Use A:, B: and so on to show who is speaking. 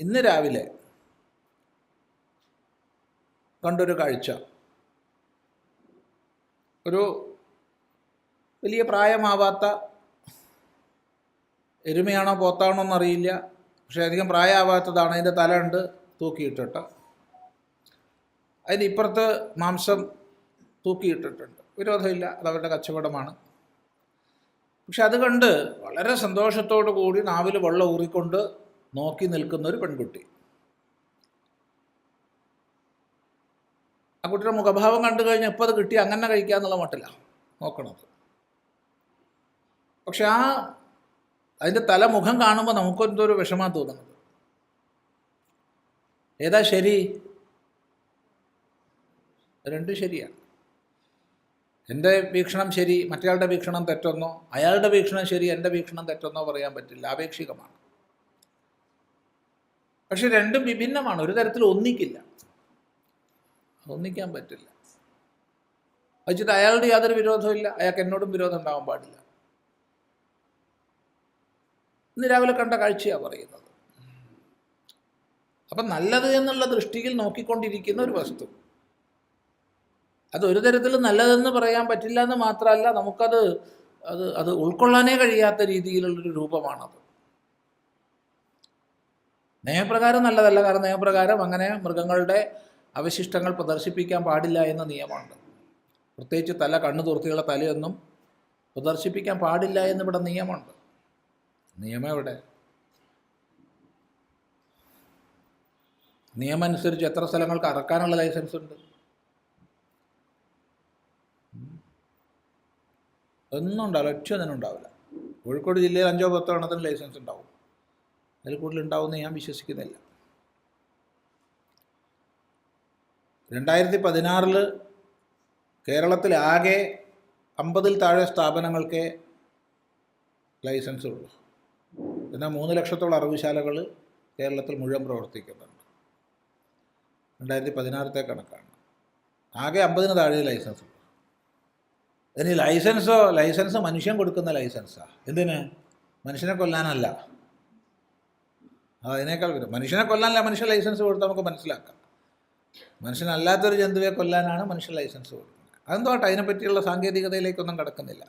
A: ഇന്ന് രാവിലെ കണ്ടൊരു കാഴ്ച. ഒരു വലിയ പ്രായമാവാത്ത എരുമയാണോ പോത്താണോ എന്നറിയില്ല. പക്ഷേ അധികം പ്രായമാവാത്തതാണ് അതിന്റെ തല ഉണ്ട് തൂക്കിയിട്ടിട്ട്. അതിന്റെ ഇപ്പുറത്ത് മാംസം തൂക്കിയിട്ടിട്ടുണ്ട്. വിരോധമില്ല അത് അവരുടെ കച്ചവടമാണ്. പക്ഷെ അത് കണ്ട് വളരെ സന്തോഷത്തോടു കൂടി നാവിൽ വെള്ളം ഊറിക്കൊണ്ട് നോക്കി നിൽക്കുന്ന ഒരു പെൺകുട്ടി. ആ കുട്ടിയുടെ മുഖഭാവം കണ്ടു കഴിഞ്ഞാൽ ഇപ്പോൾ അത് കിട്ടി അങ്ങനെ കഴിക്കുക എന്നുള്ള മട്ടില്ല നോക്കണത്. പക്ഷെ ആ അതിന്റെ തല മുഖം കാണുമ്പോൾ നമുക്കെന്തോ ഒരു വിഷമം തോന്നുന്നത്. ഏതാ ശരി? രണ്ടും ശരിയാണ് എന്റെ വീക്ഷണം ശരി മറ്റേയാളുടെ വീക്ഷണം തെറ്റൊന്നോ അയാളുടെ വീക്ഷണം ശരി എന്റെ വീക്ഷണം തെറ്റൊന്നോ പറയാൻ പറ്റില്ല ആപേക്ഷികമാണ് പക്ഷെ രണ്ടും വിഭിന്നമാണ്. ഒരു തരത്തിൽ ഒന്നിക്കില്ല. ഒന്നിക്കാൻ പറ്റില്ല. വെച്ചിട്ട് അയാളുടെ യാതൊരു വിരോധവും ഇല്ല അയാൾക്ക് എന്നോടും വിരോധം ഉണ്ടാവാൻ പാടില്ല. ഇന്ന് രാവിലെ കണ്ട കാഴ്ചയാണ് പറയുന്നത്. അപ്പം നല്ലത് എന്നുള്ള ദൃഷ്ടിയിൽ നോക്കിക്കൊണ്ടിരിക്കുന്ന ഒരു വസ്തു. അത് ഒരു തരത്തിൽ നല്ലതെന്ന് പറയാൻ പറ്റില്ല എന്ന് മാത്രമല്ല നമുക്കത് അത് അത് ഉൾക്കൊള്ളാനേ കഴിയാത്ത രീതിയിലുള്ളൊരു രൂപമാണത്. നിയമപ്രകാരം നല്ലതല്ല. കാരണം നിയമപ്രകാരം അങ്ങനെ മൃഗങ്ങളുടെ അവശിഷ്ടങ്ങൾ പ്രദർശിപ്പിക്കാൻ പാടില്ല എന്ന നിയമമുണ്ട്. പ്രത്യേകിച്ച് തല കണ്ണു തുറത്തിയുള്ള തലയൊന്നും പ്രദർശിപ്പിക്കാൻ പാടില്ല എന്നിവിടെ നിയമമുണ്ട്. നിയമം എവിടെ? നിയമം അനുസരിച്ച് എത്ര സ്ഥലങ്ങൾക്ക് അറക്കാനുള്ള ലൈസൻസ് ഉണ്ട്? ഒന്നും ഉണ്ടാവില്ല. ഒറ്റ ഒന്നും ഉണ്ടാവില്ല. കോഴിക്കോട് ജില്ലയിൽ അഞ്ചോ പത്തോ എണ്ണത്തിന് ലൈസൻസ് ഉണ്ടാവും. അതിൽ കൂടുതൽ ഉണ്ടാവുമെന്ന് ഞാൻ വിശ്വസിക്കുന്നില്ല. രണ്ടായിരത്തി പതിനാറിൽ കേരളത്തിലാകെ അമ്പതിൽ താഴെ സ്ഥാപനങ്ങൾക്ക് ലൈസൻസ് ഉള്ളൂ. എന്നാൽ മൂന്ന് ലക്ഷത്തോളം അറിവുശാലകൾ കേരളത്തിൽ മുഴുവൻ പ്രവർത്തിക്കുന്നുണ്ട്. രണ്ടായിരത്തി പതിനാറത്തെ കണക്കാണ്. ആകെ അമ്പതിന് താഴെ ലൈസൻസ് ഉള്ളൂ. ഇനി ലൈസൻസോ ലൈസൻസ് മനുഷ്യൻ കൊടുക്കുന്ന ലൈസൻസാണ് എന്തിന്? മനുഷ്യനെ കൊല്ലാനല്ല. അതിനേക്കാൾ വരും മനുഷ്യനെ കൊല്ലാനല്ല മനുഷ്യ ലൈസൻസ് കൊടുത്ത് നമുക്ക് മനസ്സിലാക്കാം. മനുഷ്യനല്ലാത്തൊരു ജന്തുവെ കൊല്ലാനാണ് മനുഷ്യ ലൈസൻസ് കൊടുക്കുന്നത്. അതെന്തോട്ടെ അതിനെപ്പറ്റിയുള്ള സാങ്കേതികതയിലേക്കൊന്നും കടക്കുന്നില്ല.